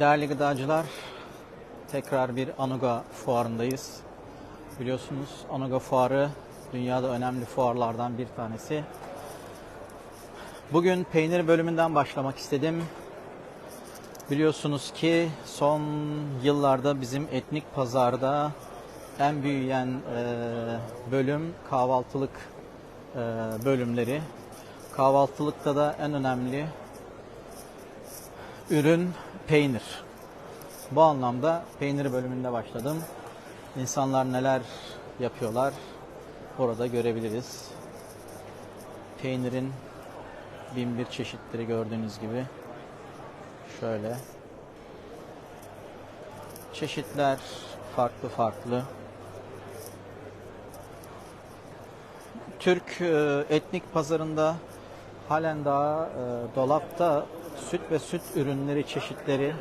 Değerli gıdacılar, tekrar bir Anuga fuarındayız. Biliyorsunuz Anuga fuarı dünyada önemli fuarlardan bir tanesi. Bugün peynir bölümünden başlamak istedim. Biliyorsunuz ki son yıllarda bizim etnik pazarda en büyüyen e, bölüm kahvaltılık e, bölümleri. Kahvaltılıkta da en önemli ürün peynir. Bu anlamda peynir bölümünde başladım. İnsanlar neler yapıyorlar orada görebiliriz. Peynirin bin bir çeşitleri gördüğünüz gibi. Şöyle. Çeşitler farklı farklı. Türk e, etnik pazarında halen daha e, dolapta süt ve süt ürünleri çeşitleri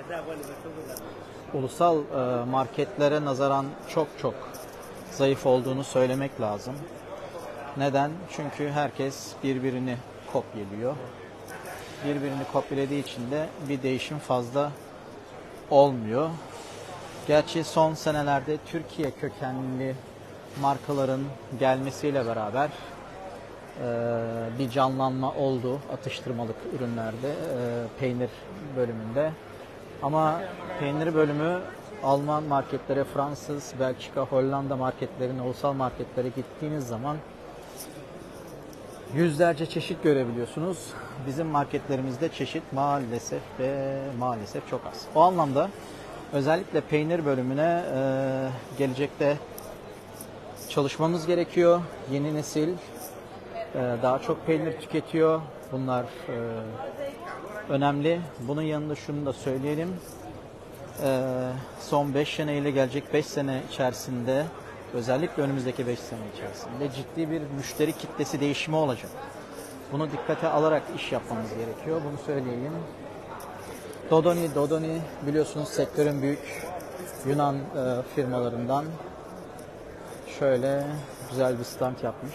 ulusal e, marketlere nazaran çok çok zayıf olduğunu söylemek lazım. Neden? Çünkü herkes birbirini kopyalıyor. Birbirini kopyaladığı için de bir değişim fazla olmuyor. Gerçi son senelerde Türkiye kökenli markaların gelmesiyle beraber bir canlanma oldu atıştırmalık ürünlerde, e, peynir bölümünde. Ama peynir bölümü Alman marketlere, Fransız, Belçika, Hollanda marketlerine, ulusal marketlere gittiğiniz zaman yüzlerce çeşit görebiliyorsunuz. Bizim marketlerimizde çeşit maalesef ve maalesef çok az. O anlamda özellikle peynir bölümüne e, gelecekte çalışmamız gerekiyor. Yeni nesil daha çok peynir tüketiyor. Bunlar e, önemli. Bunun yanında şunu da söyleyelim. E, son 5 sene ile gelecek 5 sene içerisinde özellikle önümüzdeki 5 sene içerisinde ciddi bir müşteri kitlesi değişimi olacak. Bunu dikkate alarak iş yapmamız gerekiyor. Bunu söyleyeyim. Dodoni, Dodoni biliyorsunuz sektörün büyük Yunan e, firmalarından şöyle güzel bir stand yapmış.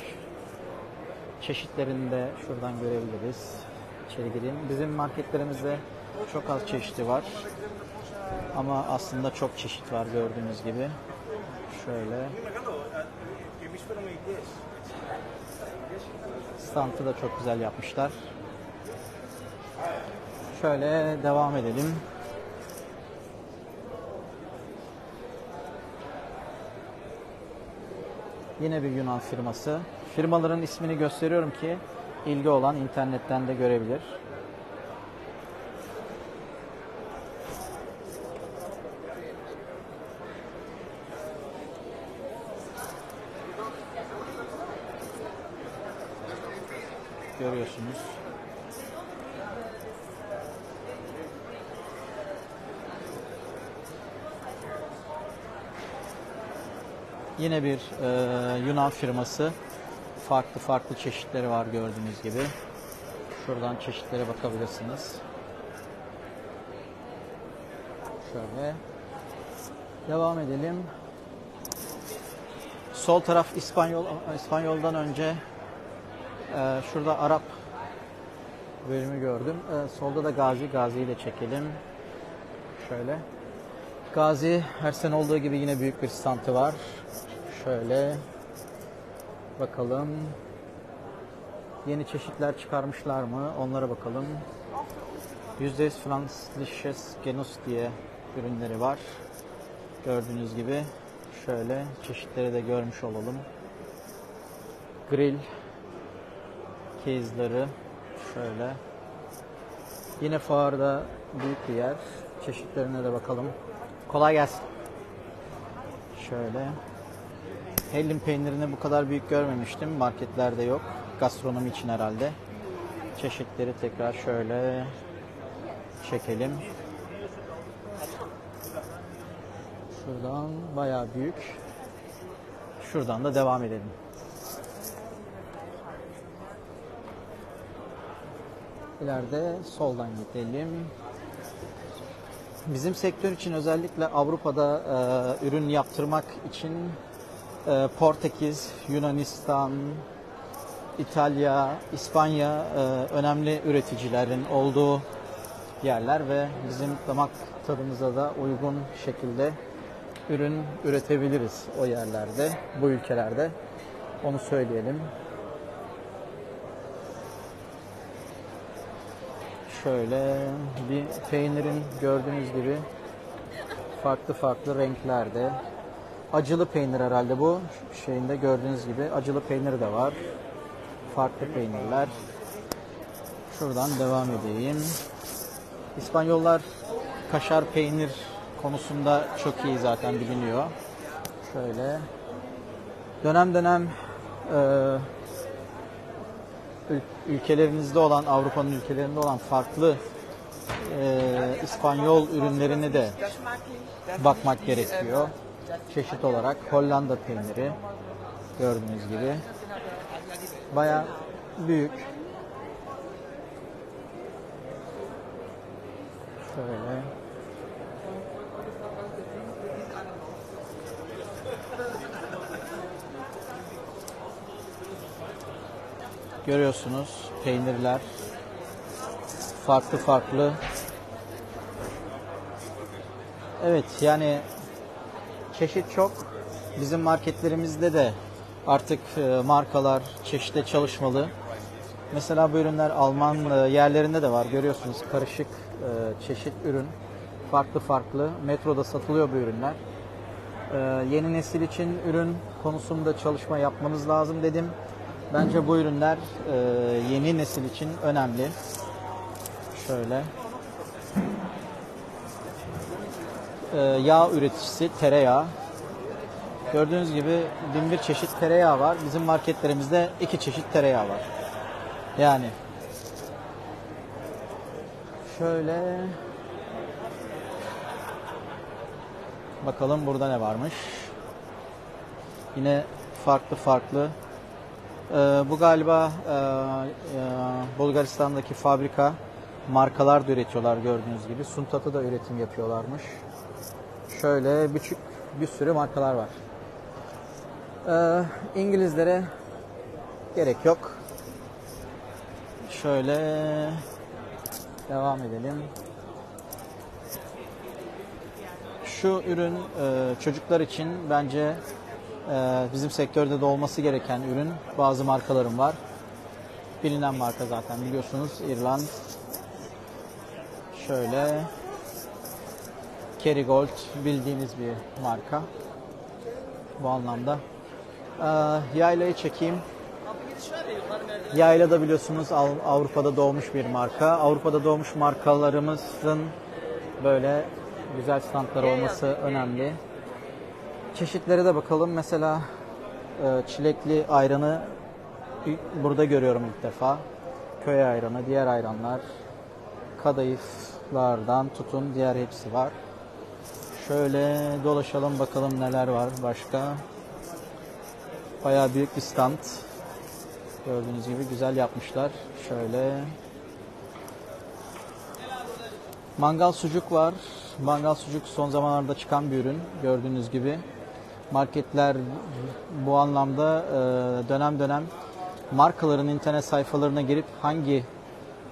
Çeşitlerini de şuradan görebiliriz. İçeri gireyim. Bizim marketlerimizde çok az çeşidi var. Ama aslında çok çeşit var gördüğünüz gibi. Şöyle. Standı da çok güzel yapmışlar. Şöyle devam edelim. Yine bir Yunan firması. Firmaların ismini gösteriyorum ki ilgi olan internetten de görebilir. Görüyorsunuz. Yine bir e, Yunan firması. Farklı farklı çeşitleri var gördüğünüz gibi. Şuradan çeşitlere bakabilirsiniz. Şöyle. Devam edelim. Sol taraf İspanyol İspanyol'dan önce e, şurada Arap bölümü gördüm. E, solda da Gazi. Gazi'yi de çekelim. Şöyle. Gazi her sene olduğu gibi yine büyük bir standı var. Şöyle bakalım. Yeni çeşitler çıkarmışlar mı? Onlara bakalım. %100 Franzlisches Genus diye ürünleri var. Gördüğünüz gibi şöyle çeşitleri de görmüş olalım. Grill case'ları şöyle. Yine fuarda büyük bir yer. Çeşitlerine de bakalım. Kolay gelsin. Şöyle. Hellim peynirini bu kadar büyük görmemiştim. Marketlerde yok. Gastronomi için herhalde. Çeşitleri tekrar şöyle çekelim. Şuradan bayağı büyük. Şuradan da devam edelim. İleride soldan gidelim. Bizim sektör için özellikle Avrupa'da e, ürün yaptırmak için e, Portekiz, Yunanistan, İtalya, İspanya e, önemli üreticilerin olduğu yerler ve bizim damak tadımıza da uygun şekilde ürün üretebiliriz o yerlerde, bu ülkelerde. Onu söyleyelim. Şöyle bir peynirin gördüğünüz gibi farklı farklı renklerde. Acılı peynir herhalde bu. Şeyinde gördüğünüz gibi acılı peynir de var. Farklı peynirler. Şuradan devam edeyim. İspanyollar kaşar peynir konusunda çok iyi zaten biliniyor. Şöyle dönem dönem e, ül- ülkelerinizde olan Avrupa'nın ülkelerinde olan farklı e, İspanyol ürünlerini de bakmak gerekiyor. Çeşit olarak Hollanda peyniri gördüğünüz gibi baya büyük. Şöyle. Görüyorsunuz peynirler farklı farklı. Evet yani çeşit çok. Bizim marketlerimizde de artık e, markalar çeşitte çalışmalı. Mesela bu ürünler Alman e, yerlerinde de var. Görüyorsunuz karışık e, çeşit ürün. Farklı farklı. Metroda satılıyor bu ürünler. Yeni nesil için ürün konusunda çalışma yapmanız lazım dedim. Bence bu ürünler yeni nesil için önemli. Şöyle. E, Yağ üreticisi tereyağı. Gördüğünüz gibi bin bir çeşit tereyağı var. Bizim marketlerimizde iki çeşit tereyağı var. Yani şöyle bakalım burada ne varmış. Yine farklı farklı. Ee, bu galiba e, e, Bulgaristan'daki fabrika markalar da üretiyorlar gördüğünüz gibi. Suntat'ı da üretim yapıyorlarmış. Şöyle küçük bir sürü markalar var. Ee, İngilizlere gerek yok. Şöyle devam edelim. Şu ürün e, çocuklar için bence e, bizim sektörde de olması gereken ürün. Bazı markalarım var. Bilinen marka zaten biliyorsunuz İrland. Şöyle Kerrygold bildiğiniz bir marka. Bu anlamda. Ee, yaylayı çekeyim. Yayla da biliyorsunuz Av- Avrupa'da doğmuş bir marka. Avrupa'da doğmuş markalarımızın böyle güzel standları olması önemli. Çeşitlere de bakalım. Mesela e, çilekli ayranı burada görüyorum ilk defa. Köy ayranı, diğer ayranlar, kadayıflardan tutun diğer hepsi var. Şöyle dolaşalım bakalım neler var başka. Bayağı büyük bir stand. Gördüğünüz gibi güzel yapmışlar. Şöyle. Mangal sucuk var. Mangal sucuk son zamanlarda çıkan bir ürün. Gördüğünüz gibi. Marketler bu anlamda e, dönem dönem markaların internet sayfalarına girip hangi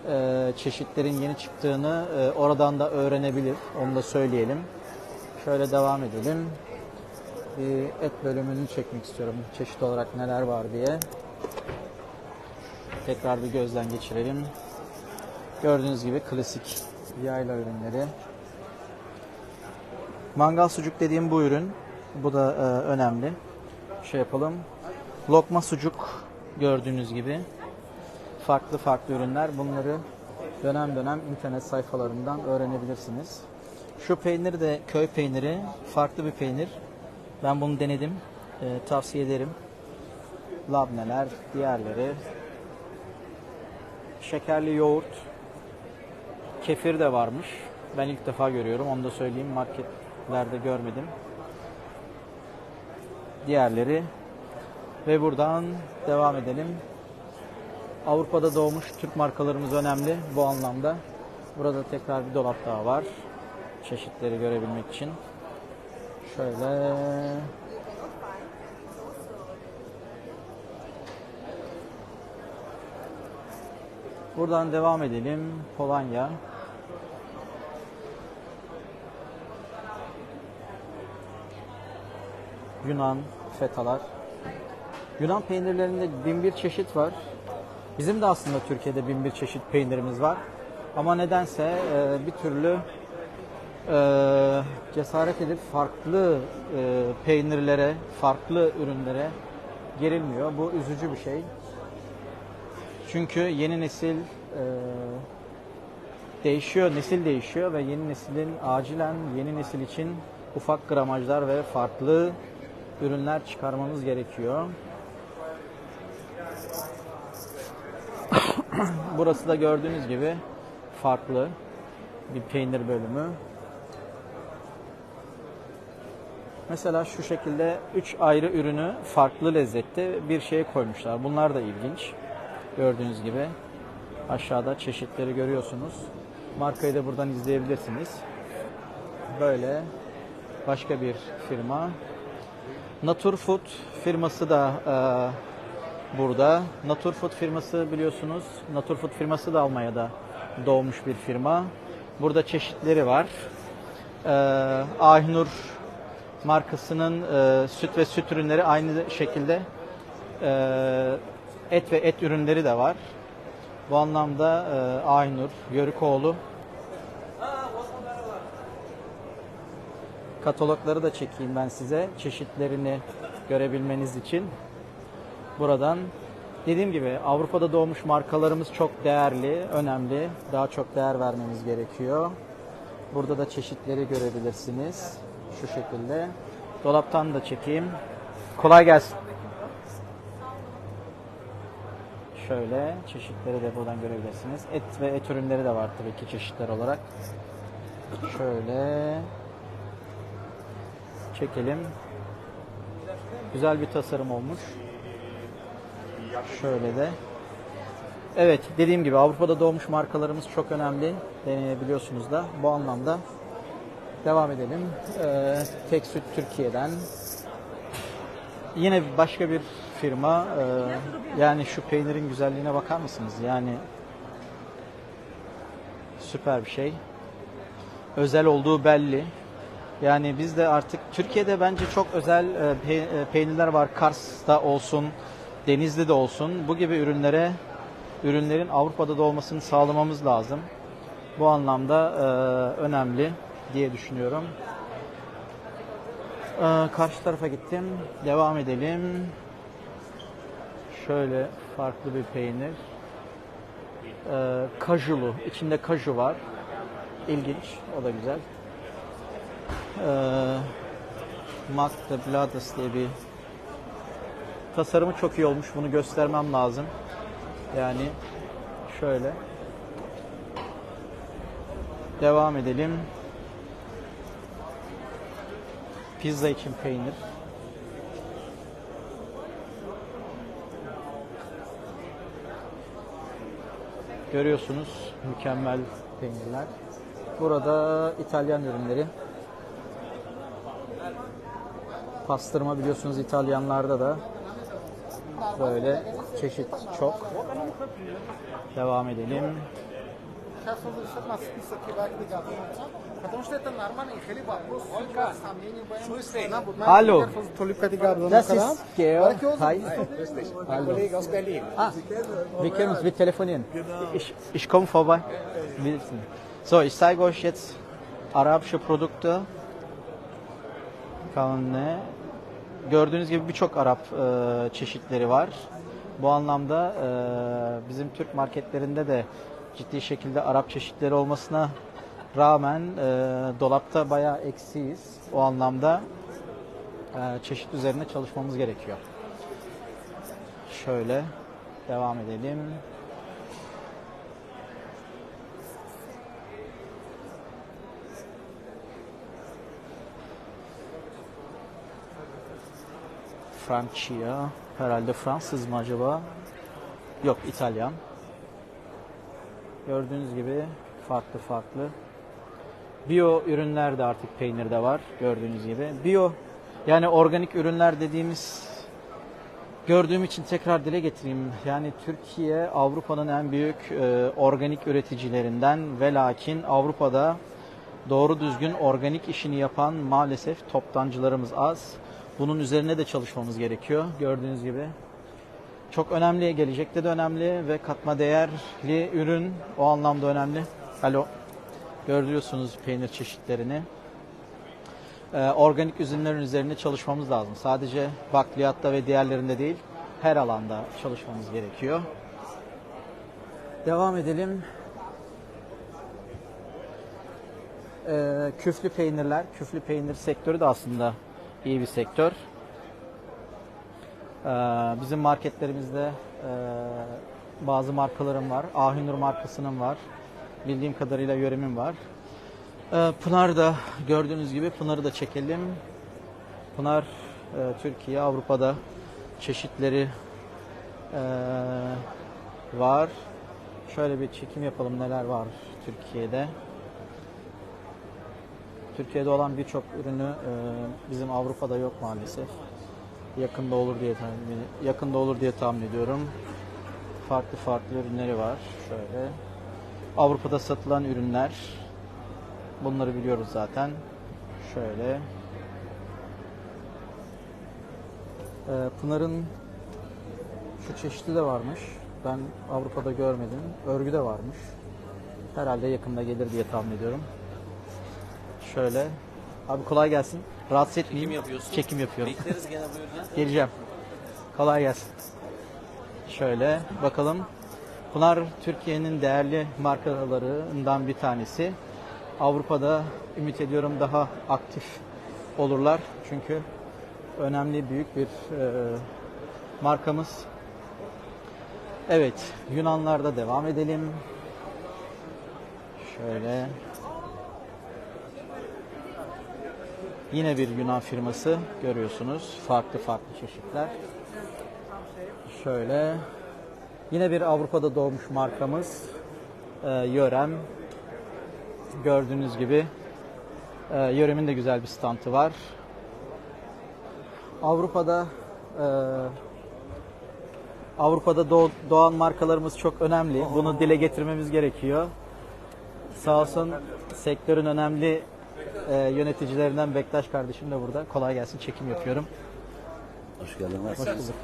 e, çeşitlerin yeni çıktığını e, oradan da öğrenebilir. Onu da söyleyelim. Şöyle devam edelim. Bir et bölümünü çekmek istiyorum. Çeşit olarak neler var diye. Tekrar bir gözden geçirelim. Gördüğünüz gibi klasik yayla ürünleri. Mangal sucuk dediğim bu ürün. Bu da e, önemli. Şey yapalım. Lokma sucuk gördüğünüz gibi. Farklı farklı ürünler. Bunları dönem dönem internet sayfalarından öğrenebilirsiniz. Şu peynir de köy peyniri. Farklı bir peynir. Ben bunu denedim. E, tavsiye ederim. Labneler, diğerleri. Şekerli yoğurt. Kefir de varmış. Ben ilk defa görüyorum. Onu da söyleyeyim. Marketlerde görmedim. Diğerleri. Ve buradan devam edelim. Avrupa'da doğmuş Türk markalarımız önemli bu anlamda. Burada tekrar bir dolap daha var çeşitleri görebilmek için. Şöyle Buradan devam edelim. Polonya. Yunan fetalar. Yunan peynirlerinde bin bir çeşit var. Bizim de aslında Türkiye'de bin bir çeşit peynirimiz var. Ama nedense e, bir türlü e, cesaret edip farklı e, peynirlere, farklı ürünlere girilmiyor. Bu üzücü bir şey. Çünkü yeni nesil e, değişiyor, nesil değişiyor ve yeni neslin acilen yeni nesil için ufak gramajlar ve farklı ürünler çıkarmamız gerekiyor. Burası da gördüğünüz gibi farklı bir peynir bölümü. Mesela şu şekilde 3 ayrı ürünü farklı lezzette bir şeye koymuşlar. Bunlar da ilginç. Gördüğünüz gibi aşağıda çeşitleri görüyorsunuz. Markayı da buradan izleyebilirsiniz. Böyle başka bir firma. Naturfood firması da e, burada. Naturfood firması biliyorsunuz. Naturfood firması da Almanya'da doğmuş bir firma. Burada çeşitleri var. E, Ahnur markasının e, süt ve süt ürünleri aynı şekilde e, et ve et ürünleri de var. Bu anlamda e, Aynur, Yörükoğlu katalogları da çekeyim ben size çeşitlerini görebilmeniz için. Buradan dediğim gibi Avrupa'da doğmuş markalarımız çok değerli, önemli. Daha çok değer vermemiz gerekiyor. Burada da çeşitleri görebilirsiniz. Şu şekilde. Dolaptan da çekeyim. Kolay gelsin. Şöyle çeşitleri de buradan görebilirsiniz. Et ve et ürünleri de var tabii ki çeşitler olarak. Şöyle çekelim. Güzel bir tasarım olmuş. Şöyle de. Evet dediğim gibi Avrupa'da doğmuş markalarımız çok önemli. Deneyebiliyorsunuz da. Bu anlamda devam edelim. Ee, Tek Süt Türkiye'den. Yine başka bir firma. Ee, yani şu peynirin güzelliğine bakar mısınız? Yani süper bir şey. Özel olduğu belli. Yani biz de artık Türkiye'de bence çok özel e, pe- e, peynirler var. Kars'ta olsun, Denizli'de olsun. Bu gibi ürünlere ürünlerin Avrupa'da da olmasını sağlamamız lazım. Bu anlamda e, önemli diye düşünüyorum. E, karşı tarafa gittim. Devam edelim. Şöyle farklı bir peynir. E, kajulu. İçinde kaju var. İlginç. O da güzel. E, Magda Bladas diye bir tasarımı çok iyi olmuş. Bunu göstermem lazım. Yani şöyle. Devam edelim. Pizza için peynir. Görüyorsunuz mükemmel peynirler. Burada İtalyan ürünleri. Pastırma biliyorsunuz İtalyanlarda da böyle çeşit çok. Devam edelim Сейчас он решит на список кидать ребята. Потому что это нормально, и хлеб вопрос, сука, сомнений боим. Hallo. Tulipka garden. Das ist Georg. Hi. Ein Kollege aus Berlin. Ah, wir können uns wir telefonieren. Ich, ich komme vorbei. Wissen. So, ich zeige euch jetzt arabische Produkte. Kanne. Gördüğünüz gibi birçok Arap e, çeşitleri var. Bu anlamda e, bizim Türk marketlerinde de ciddi şekilde Arap çeşitleri olmasına rağmen e, dolapta bayağı eksiyiz. O anlamda e, çeşit üzerine çalışmamız gerekiyor. Şöyle devam edelim. Francia. Herhalde Fransız mı acaba? Yok İtalyan. Gördüğünüz gibi farklı farklı. Bio ürünler de artık peynirde var gördüğünüz gibi. Bio yani organik ürünler dediğimiz gördüğüm için tekrar dile getireyim. Yani Türkiye Avrupa'nın en büyük e, organik üreticilerinden ve lakin Avrupa'da doğru düzgün organik işini yapan maalesef toptancılarımız az. Bunun üzerine de çalışmamız gerekiyor gördüğünüz gibi. Çok önemli, gelecekte de önemli ve katma değerli ürün o anlamda önemli. Alo. Görüyorsunuz peynir çeşitlerini. Ee, organik ürünlerin üzerine çalışmamız lazım. Sadece bakliyatta ve diğerlerinde değil, her alanda çalışmamız gerekiyor. Devam edelim. Ee, küflü peynirler, küflü peynir sektörü de aslında iyi bir sektör. Ee, bizim marketlerimizde e, bazı markalarım var. Ahünur markasının var. Bildiğim kadarıyla yöremin var. Ee, Pınar da gördüğünüz gibi Pınar'ı da çekelim. Pınar e, Türkiye, Avrupa'da çeşitleri e, var. Şöyle bir çekim yapalım neler var Türkiye'de. Türkiye'de olan birçok ürünü bizim Avrupa'da yok maalesef. Yakında olur diye tahmin yakında olur diye tahmin ediyorum. Farklı farklı ürünleri var. Şöyle Avrupa'da satılan ürünler. Bunları biliyoruz zaten. Şöyle Ee, Pınar'ın şu çeşitli de varmış. Ben Avrupa'da görmedim. Örgü de varmış. Herhalde yakında gelir diye tahmin ediyorum. Şöyle. Abi kolay gelsin. Rahatsız etmeyeyim. Çekim yapıyorsun. Çekim yapıyorum. Bekleriz gene buyur ya. Geleceğim. Kolay gelsin. Şöyle bakalım. Bunlar Türkiye'nin değerli markalarından bir tanesi. Avrupa'da ümit ediyorum daha aktif olurlar. Çünkü önemli büyük bir e, markamız. Evet, Yunanlarda devam edelim. Şöyle. Yine bir Yunan firması görüyorsunuz. Farklı farklı çeşitler. Şöyle. Yine bir Avrupa'da doğmuş markamız. Ee, Yörem. Gördüğünüz gibi. E, Yörem'in de güzel bir stantı var. Avrupa'da e, Avrupa'da doğ- doğan markalarımız çok önemli. Bunu dile getirmemiz gerekiyor. Sağ olsun sektörün önemli e, yöneticilerinden Bektaş kardeşim de burada. Kolay gelsin çekim yapıyorum. Hoş geldin. Hoş bulduk.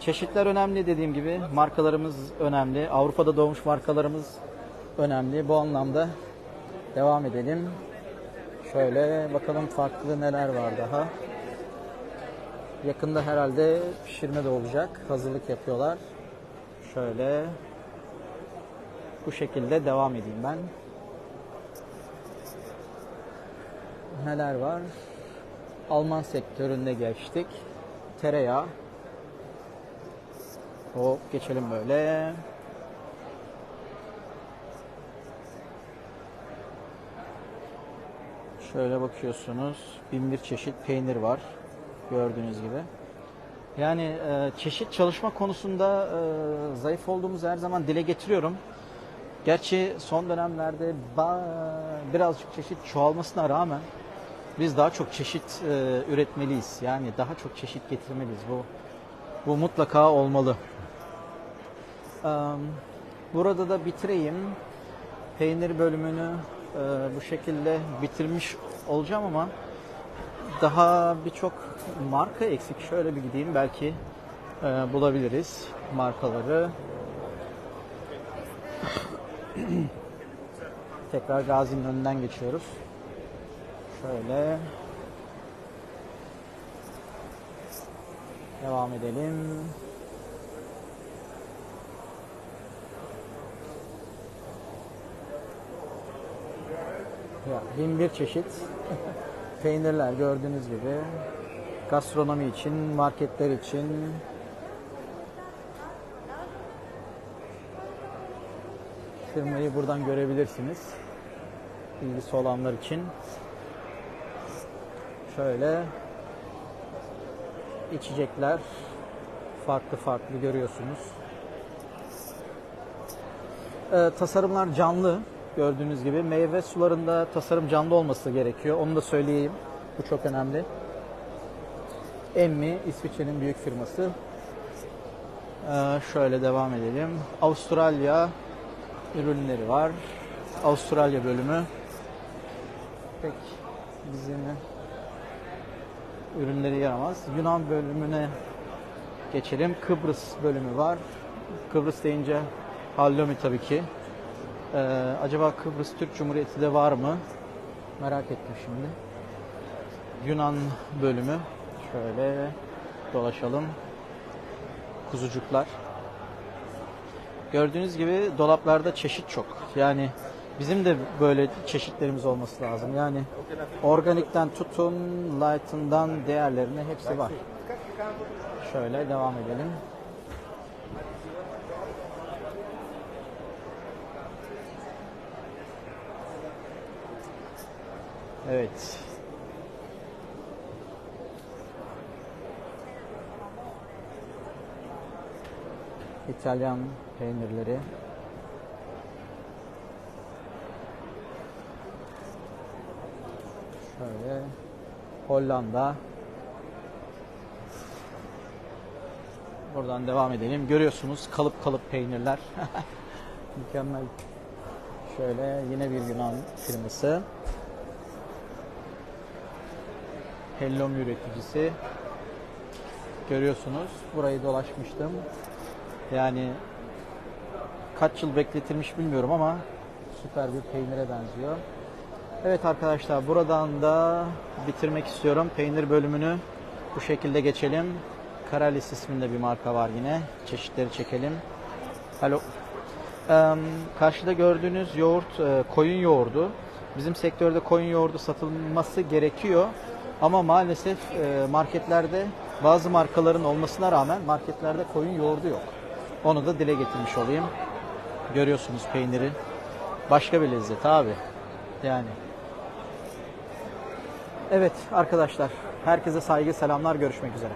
Çeşitler önemli dediğim gibi. Markalarımız önemli. Avrupa'da doğmuş markalarımız önemli. Bu anlamda devam edelim. Şöyle bakalım farklı neler var daha. Yakında herhalde pişirme de olacak. Hazırlık yapıyorlar. Şöyle bu şekilde devam edeyim ben. Neler var? Alman sektöründe geçtik. Tereyağı. Hop geçelim böyle. Şöyle bakıyorsunuz. Bin bir çeşit peynir var. Gördüğünüz gibi. Yani e, çeşit çalışma konusunda e, zayıf olduğumuzu her zaman dile getiriyorum. Gerçi son dönemlerde birazcık çeşit çoğalmasına rağmen biz daha çok çeşit e, üretmeliyiz. Yani daha çok çeşit getirmeliyiz. Bu bu mutlaka olmalı. Eee, Burada da bitireyim. Peynir bölümünü e, bu şekilde bitirmiş olacağım ama daha birçok marka eksik. Şöyle bir gideyim belki e, bulabiliriz markaları. Tekrar Gazi'nin önünden geçiyoruz. Şöyle devam edelim. Ya, bin bir çeşit peynirler gördüğünüz gibi gastronomi için, marketler için firmayı buradan görebilirsiniz. İlgisi olanlar için. Şöyle içecekler farklı farklı görüyorsunuz. Ee, tasarımlar canlı gördüğünüz gibi. Meyve sularında tasarım canlı olması gerekiyor. Onu da söyleyeyim. Bu çok önemli. Emmi İsviçre'nin büyük firması. Ee, şöyle devam edelim. Avustralya ürünleri var. Avustralya bölümü. Pek bizim ürünleri yer almaz. Yunan bölümüne geçelim. Kıbrıs bölümü var. Kıbrıs deyince halloumi tabii ki. Ee, acaba Kıbrıs Türk Cumhuriyeti de var mı? Merak ettim şimdi. Yunan bölümü. Şöyle dolaşalım. Kuzucuklar. Gördüğünüz gibi dolaplarda çeşit çok. Yani bizim de böyle çeşitlerimiz olması lazım. Yani organikten tutun, light'ından değerlerine hepsi var. Şöyle devam edelim. Evet. İtalyan peynirleri. Şöyle Hollanda. Buradan devam edelim. Görüyorsunuz kalıp kalıp peynirler. Mükemmel. Şöyle yine bir Yunan firması. Hellom üreticisi. Görüyorsunuz. Burayı dolaşmıştım. Yani kaç yıl bekletilmiş bilmiyorum ama süper bir peynire benziyor. Evet arkadaşlar buradan da bitirmek istiyorum. Peynir bölümünü bu şekilde geçelim. Karalis isminde bir marka var yine. Çeşitleri çekelim. Alo. Karşıda gördüğünüz yoğurt e, koyun yoğurdu. Bizim sektörde koyun yoğurdu satılması gerekiyor. Ama maalesef e, marketlerde bazı markaların olmasına rağmen marketlerde koyun yoğurdu yok. Onu da dile getirmiş olayım. Görüyorsunuz peyniri. Başka bir lezzet abi. Yani. Evet arkadaşlar. Herkese saygı selamlar. Görüşmek üzere.